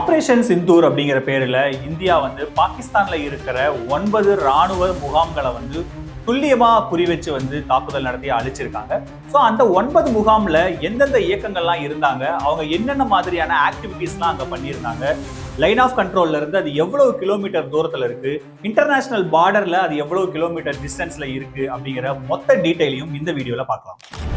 Operation Sindoor அப்படிங்கிற பேரில் India வந்து பாகிஸ்தானில் இருக்கிற ஒன்பது ராணுவ முகாம்களை வந்து துல்லியமாக குறி வச்சு வந்து தாக்குதல் நடத்தி அழிச்சிருக்காங்க. ஸோ அந்த ஒன்பது முகாமில் எந்தெந்த இயக்கங்கள்லாம் இருந்தாங்க அவங்க என்னென்ன மாதிரியான ஆக்டிவிட்டீஸ்லாம் அங்கே பண்ணியிருந்தாங்க லைன் ஆஃப் கண்ட்ரோல்ல இருந்து அது எவ்வளவு கிலோமீட்டர் தூரத்தில் இருக்கு இன்டர்நேஷனல் பார்டர்ல அது எவ்வளவு கிலோமீட்டர் டிஸ்டன்ஸ்ல இருக்கு அப்படிங்கிற மொத்த டீட்டெயிலையும் இந்த வீடியோவில் பார்க்கலாம்.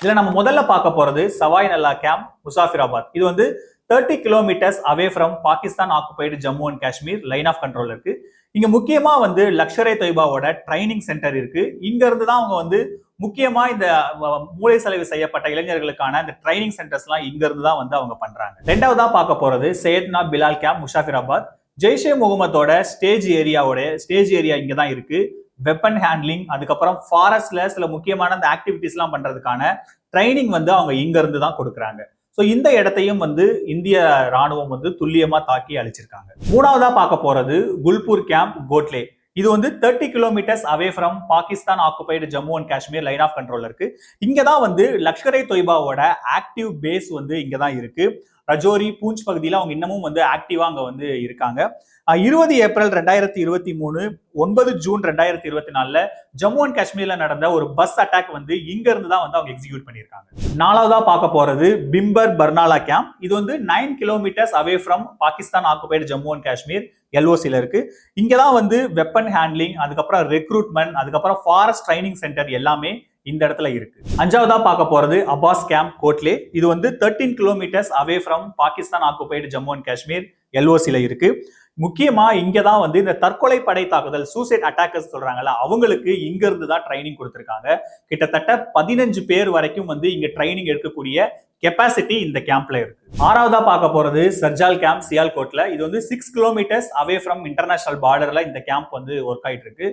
இதுல நம்ம முதல்ல பார்க்க போறது சவாய் நல்லா கேம்ப் முசாஃபிராபாத். இது வந்து thirty kilometres away from Pakistan occupied Jammu and Kashmir line of control இருக்கு. இங்க முக்கியமா வந்து லக்ஷரே தொய்பாவோட ட்ரைனிங் சென்டர் இருக்கு. இங்க இருந்து தான் அவங்க வந்து முக்கியமா இந்த மூளை செலவு செய்யப்பட்ட இளைஞர்களுக்கான இந்த ட்ரைனிங் சென்டர்ஸ் எல்லாம் இங்க இருந்து தான் வந்து அவங்க பண்றாங்க. ரெண்டாவதா பார்க்க போறது சையத்னா பிலால் கேம்ப் முஷாஃபிராபாத் ஜெய்ஷே முகமதோட ஸ்டேஜ் ஏரியாவோட ஸ்டேஜ் ஏரியா இங்க தான் இருக்கு. வெப்பன் ஹேண்ட்லிங் அதுக்கப்புறம் ஃபாரஸ்ட்ல சில முக்கியமான அந்த ஆக்டிவிட்டிஸ்லாம் பண்றதுக்கான ட்ரைனிங் வந்து அவங்க இங்க இருந்து தான் கொடுக்குறாங்க. ஸோ இந்த இடத்தையும் வந்து இந்திய ராணுவம் வந்து துல்லியமா தாக்கி அழிச்சிருக்காங்க. மூணாவதா பார்க்க போறது குல்பூர் கேம்ப் கோட்லே இது வந்து thirty kilometres away from Pakistan occupied Jammu and Kashmir line of control இருக்கு. இங்கே தான் வந்து லஷ்கரை தொய்பாவோட ஆக்டிவ் பேஸ் வந்து இங்கே தான் இருக்கு. ரஜோரி பூஞ்ச் பகுதியில் அவங்க இன்னமும் வந்து ஆக்டிவாக அங்கே வந்து இருக்காங்க. இருபது ஏப்ரல் ரெண்டாயிரத்தி இருபத்தி மூணு ஒன்பது ஜூன் ரெண்டாயிரத்தி இருபத்தி நாலுல ஜம்மு அண்ட் காஷ்மீர்ல நடந்த ஒரு பஸ் அட்டாக் வந்து இங்க இருந்து தான் வந்து அவங்க எக்ஸிக்யூட் பண்ணியிருக்காங்க. நாலாவதா பார்க்க போறது பிம்பர் பர்னாலா கேம்ப் இது வந்து nine kilometres away from Pakistan occupied Jammu and Kashmir எல்ஓசியில் இருக்கு. இங்கே தான் வந்து வெப்பன் ஹேண்ட்லிங் அதுக்கப்புறம் ரெக்ரூட்மெண்ட் அதுக்கப்புறம் ஃபாரஸ்ட் ட்ரைனிங் சென்டர் எல்லாமே இந்த இடத்துல இருக்கு. அஞ்சாவதா பார்க்க போறது அபாஸ் கேம்ப் கோட்லே இது வந்து thirteen kilometres away from Pakistan occupied Jammu and Kashmir எல்ஓசியில் இருக்கு. முக்கியமா இங்க தான் வந்து இந்த தற்கொலை படை தாக்குதல் சூசைட் அட்டாக்கர்ஸ் சொல்றாங்கல்ல அவங்களுக்கு இங்க இருந்து தான் ட்ரைனிங் கொடுத்துருக்காங்க. கிட்டத்தட்ட பதினஞ்சு பேர் வரைக்கும் வந்து இங்க ட்ரைனிங் எடுக்கக்கூடிய கெப்பாசிட்டி இந்த கேம்ப்ல இருக்கு. ஆறாவதா பார்க்க போறது சர்ஜால் கேம்ப் சியால்கோட்ல இது வந்து six kilometres away from international பார்டர்ல இந்த கேம்ப் வந்து ஒர்க் ஆயிட்டு இருக்கு.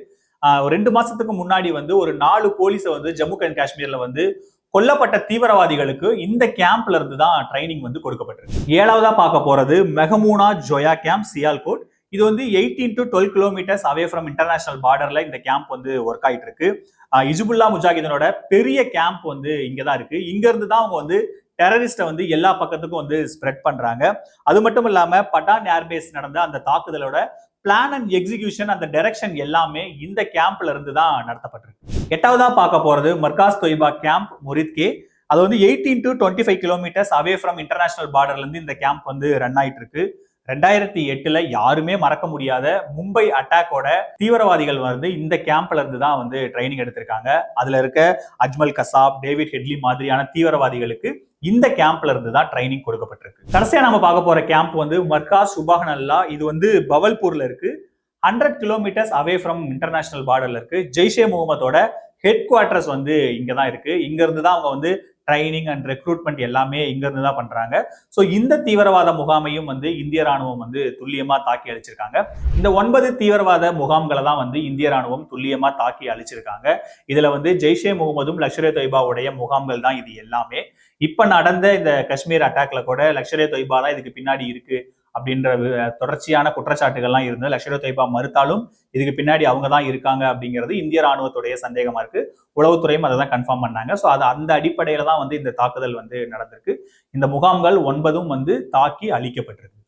ரெண்டு மாசத்துக்கு முன்னாடி வந்து ஒரு நாலு போலீஸை வந்து ஜம்மு அண்ட் காஷ்மீர்ல வந்து கொல்லப்பட்ட தீவிரவாதிகளுக்கு இந்த கேம்ப்ல இருந்து தான் ட்ரைனிங் வந்து கொடுக்கப்பட்டிருக்கு. ஏழாவதா பார்க்க போறது மெஹமூனா ஜோயா கேம்ப் சியால்கோட். இது வந்து eighteen to twelve kilometres away from international பார்டர்ல இந்த கேம்ப் வந்து ஒர்க் ஆயிட்டு இருக்கு ஆஹ் இஜுபுல்லா முஜாஹிதனோட பெரிய கேம்ப் வந்து இங்க தான் இருக்கு. இங்க இருந்து தான் அவங்க வந்து டெரரிஸ்ட்டை வந்து எல்லா பக்கத்துக்கும் வந்து ஸ்ப்ரெட் பண்றாங்க. அது மட்டும் இல்லாம பட்டான் ஏர்பேஸ் நடந்த அந்த தாக்குதலோட பிளான் அண்ட் எக்ஸிகியூஷன் அந்த டைரக்ஷன் எல்லாமே இந்த கேம்ப்ல இருந்து தான் நடத்தப்பட்டிருக்கு. எட்டாவதா பார்க்க போறது மர்காஸ் தொய்பா கேம்ப் முரித்கே அது வந்து eighteen to twenty five kilometres away from international பார்டர்லேருந்து இந்த கேம்ப் வந்து ரன் ஆயிட்டு இருக்கு ரெண்டாயிரத்தி எட்டுல யாருமே மறக்க முடியாத மும்பை அட்டாக்கோட தீவிரவாதிகள் வந்து இந்த கேம்ப்ல இருந்து தான் வந்து ட்ரைனிங் எடுத்திருக்காங்க. அதுல இருக்க அஜ்மல் கசாப் டேவிட் ஹெட்லி மாதிரியான தீவிரவாதிகளுக்கு இந்த கேம்ப்ல இருந்து தான் ட்ரைனிங் கொடுக்கப்பட்டிருக்கு. கடைசியா நம்ம பார்க்க போற கேம்ப் வந்து மர்கா மர்காஸ் சுபாகனல்லா இது வந்து பவல்பூர்ல இருக்கு. Hundred kilometres away from international பார்டர்ல இருக்கு. ஜெய்ஷே முகமதோட ஹெட் குவார்டர்ஸ் வந்து இங்க தான் இருக்கு. இங்க இருந்து தான் அவங்க வந்து ட்ரைனிங் அண்ட் ரெக்ரூட்மெண்ட் எல்லாமே இங்கிருந்து தான் பண்றாங்க. ஸோ இந்த தீவிரவாத முகாமையும் வந்து இந்திய ராணுவம் வந்து துல்லியமா தாக்கி அழிச்சிருக்காங்க. இந்த ஒன்பது தீவிரவாத முகாம்களை தான் வந்து இந்திய ராணுவம் துல்லியமா தாக்கி அழிச்சிருக்காங்க. இதுல வந்து ஜெய்ஷே முகமதும் லஷ்கரே தொய்பாவுடைய முகாம்கள் தான் இது எல்லாமே. இப்ப நடந்த இந்த காஷ்மீர் அட்டாக்ல கூட லஷ்கரே தொய்பா தான் இதுக்கு பின்னாடி இருக்கு. அப்படின்ற தொடர்ச்சியான குற்றச்சாட்டுகள்லாம் இருந்தது. லஷ்கர் தொய்பா மறுத்தாலும் இதுக்கு பின்னாடி அவங்க தான் இருக்காங்க அப்படிங்கிறது இந்திய ராணுவத்துடைய சந்தேகமா இருக்கு. உளவுத்துறையும் அதை தான் கன்ஃபார்ம் பண்ணாங்க. ஸோ அது அந்த அடிப்படையில தான் வந்து இந்த தாக்குதல் வந்து நடந்திருக்கு. இந்த முகாம்கள் ஒன்பதும் வந்து தாக்கி அழிக்கப்பட்டிருக்கு.